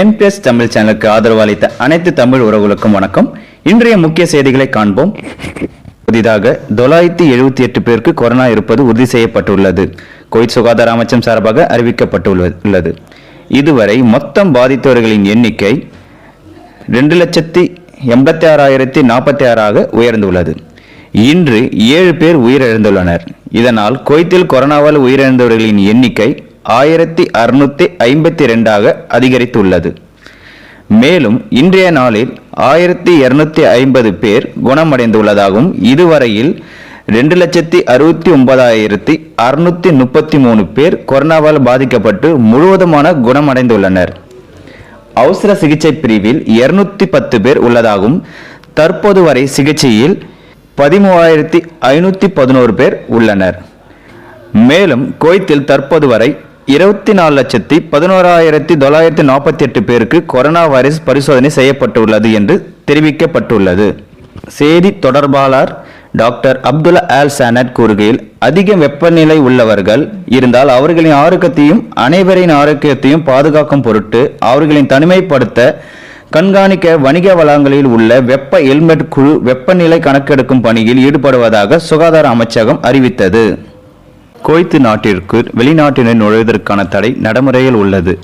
NPS Tamil சேனலுக்கு ஆதரவு அளித்த அனைத்து தமிழ் உறவுகளுக்கும் வணக்கம். இன்றைய முக்கிய செய்திகளை காண்போம். புதிதாக தொள்ளாயிரத்தி எழுபத்தி எட்டு பேருக்கு கொரோனா இருப்பது உறுதி செய்யப்பட்டுள்ளது. கோவிட் சுகாதார அமைச்சம் சார்பாக அறிவிக்கப்பட்டுள்ளது. இதுவரை மொத்தம் பாதித்தவர்களின் எண்ணிக்கை ரெண்டு லட்சத்தி எண்பத்தி ஆறாயிரத்தி நாற்பத்தி ஆறாக உயர்ந்துள்ளது. இன்று ஏழு பேர் உயிரிழந்துள்ளனர். இதனால் குவைத்தில் கொரோனாவால் உயிரிழந்தவர்களின் எண்ணிக்கை ஆயிரத்தி அறுநூத்தி ஐம்பத்தி ரெண்டாக அதிகரித்துள்ளது. மேலும் இன்றைய நாளில் ஆயிரத்தி இருநூத்தி ஐம்பது பேர் குணமடைந்துள்ளதாகவும் இதுவரையில் ரெண்டு லட்சத்தி அறுபத்தி ஒன்பதாயிரத்தி அறுநூத்தி முப்பத்தி மூணு பேர் கொரோனாவால் பாதிக்கப்பட்டு முழுவதுமான குணமடைந்துள்ளனர். அவசர சிகிச்சை பிரிவில் இருநூத்தி பத்து பேர் உள்ளதாகவும் தற்போது வரை சிகிச்சையில் பதிமூவாயிரத்தி ஐநூத்தி பதினோரு பேர் உள்ளனர். மேலும் கோயத்தில் தற்போது வரை இருபத்தி நாலு லட்சத்தி பதினோராயிரத்தி தொள்ளாயிரத்தி நாற்பத்தி எட்டு பேருக்கு கொரோனா வைரஸ் பரிசோதனை செய்யப்பட்டுள்ளது என்று தெரிவிக்கப்பட்டுள்ளது. செய்தி தொடர்பாளர் டாக்டர் அப்துல்லா ஆல் சானட் கூறுகையில் அதிக வெப்பநிலை உள்ளவர்கள் இருந்தால் அவர்களின் ஆரோக்கியத்தையும் அனைவரின் ஆரோக்கியத்தையும் பாதுகாக்கும் பொருட்டு அவர்களின் தனிமைப்படுத்த கண்காணிக்க வணிக வளங்களில் உள்ள வெப்ப ஹெல்மெட் குழு வெப்பநிலை கணக்கெடுக்கும் பணியில் ஈடுபடுவதாக சுகாதார அமைச்சகம் அறிவித்தது. குவைத்து நாட்டிற்கு வெளிநாட்டினர் நுழைவதற்கான தடை நடைமுறையில் உள்ளது.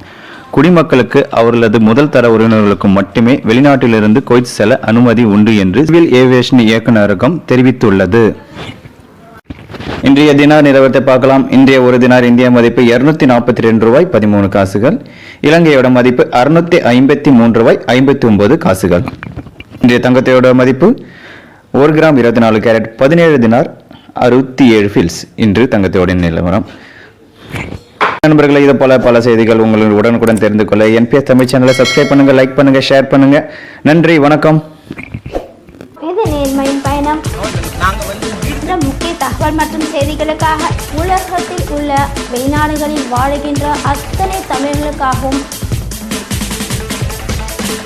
குடிமக்களுக்கு அவர்களது முதல் தர உறவினர்களுக்கு மட்டுமே வெளிநாட்டிலிருந்து குவைத் செல்ல அனுமதி உண்டு என்று சிவில் ஏவியேஷன் இயக்குநரகம் தெரிவித்துள்ளது. இன்றைய தினார் நிலவரத்தை பார்க்கலாம். இன்றைய ஒரு தினார் இந்திய மதிப்பு இருநூத்தி நாற்பத்தி ரெண்டு ரூபாய் பதிமூணு காசுகள். இலங்கையோட மதிப்பு அறுநூத்தி ஐம்பத்தி மூன்று ரூபாய் ஐம்பத்தி ஒன்பது காசுகள். இன்றைய தங்கத்தையோட மதிப்பு ஒரு கிராம் இருபத்தி நாலு கேரட் பதினேழு தினார் அறுபத்தி ஏழு ஃபில்ஸ் இன்று தங்கத்தோட நிலவரம். நண்பர்களை இது போல பல செய்திகள் உங்களுக்கு உடனுக்குடன் தெரிந்து கொள்ள என்பிஎஸ் தமிழ் சேனலை சப்ஸ்கிரைப் பண்ணுங்க லைக் பண்ணுங்க ஷேர் பண்ணுங்க. நன்றி வணக்கம். இது நேர்மையின் பயணம். இந்த முக்கிய தகவல் மற்றும் செய்திகளுக்காக உலகத்தில் உள்ள வெளிநாடுகளில் வாழுகின்ற அத்தனை தமிழர்களுக்காகவும்